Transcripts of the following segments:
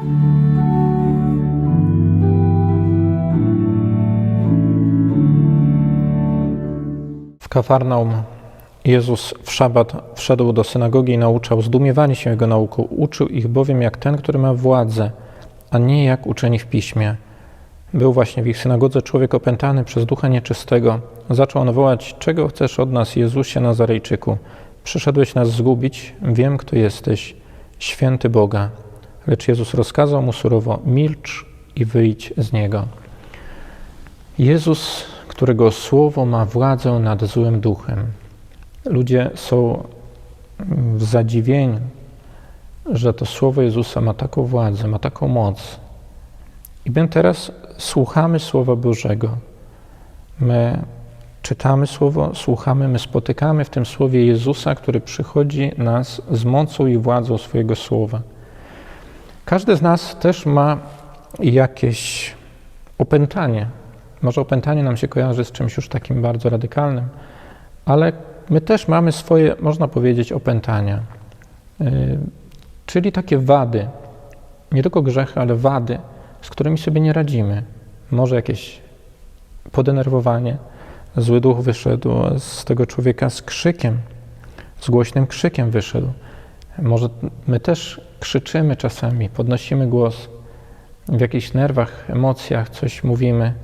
W Kafarnaum Jezus w szabat wszedł do synagogi i nauczał. Zdumiewali się Jego nauką. Uczył ich bowiem jak ten, który ma władzę, a nie jak uczeni w piśmie. Był właśnie w ich synagodze człowiek opętany przez ducha nieczystego. Zaczął on wołać, czego chcesz od nas, Jezusie Nazarejczyku? Przyszedłeś nas zgubić, wiem, kto jesteś, święty Boga. Lecz Jezus rozkazał mu surowo, milcz i wyjdź z niego. Jezus, którego słowo ma władzę nad złym duchem. Ludzie są w zadziwieniu, że to słowo Jezusa ma taką władzę, ma taką moc. I my teraz słuchamy Słowa Bożego. My czytamy Słowo, słuchamy, my spotykamy w tym Słowie Jezusa, który przychodzi nas z mocą i władzą swojego Słowa. Każdy z nas też ma jakieś opętanie. Może opętanie nam się kojarzy z czymś już takim bardzo radykalnym, ale my też mamy swoje, można powiedzieć, opętania. Yy, czyli takie wady, nie tylko grzechy, ale wady, z którymi sobie nie radzimy. Może jakieś podenerwowanie, zły duch wyszedł z tego człowieka z krzykiem, z głośnym krzykiem wyszedł. Może my też krzyczymy czasami, podnosimy głos, w jakichś nerwach, emocjach coś mówimy.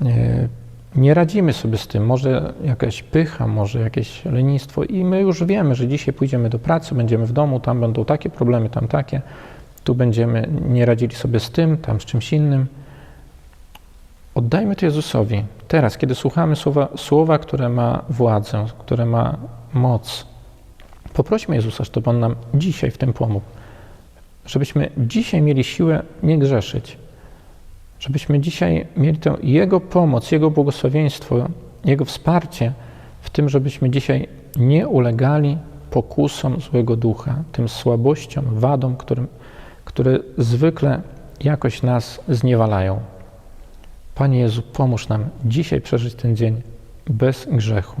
Yy, Nie radzimy sobie z tym. Może jakaś pycha, może jakieś lenistwo, i my już wiemy, że dzisiaj pójdziemy do pracy, będziemy w domu, tam będą takie problemy, tam takie. Tu będziemy nie radzili sobie z tym, tam z czymś innym. Oddajmy to Jezusowi. Teraz, kiedy słuchamy słowa, słowa które ma władzę, które ma moc, poprośmy Jezusa, żeby On nam dzisiaj w tym pomógł. Żebyśmy dzisiaj mieli siłę nie grzeszyć. Żebyśmy dzisiaj mieli tę Jego pomoc, Jego błogosławieństwo, Jego wsparcie w tym, żebyśmy dzisiaj nie ulegali pokusom złego ducha, tym słabościom, wadom, którym, które zwykle jakoś nas zniewalają. Panie Jezu, pomóż nam dzisiaj przeżyć ten dzień bez grzechu.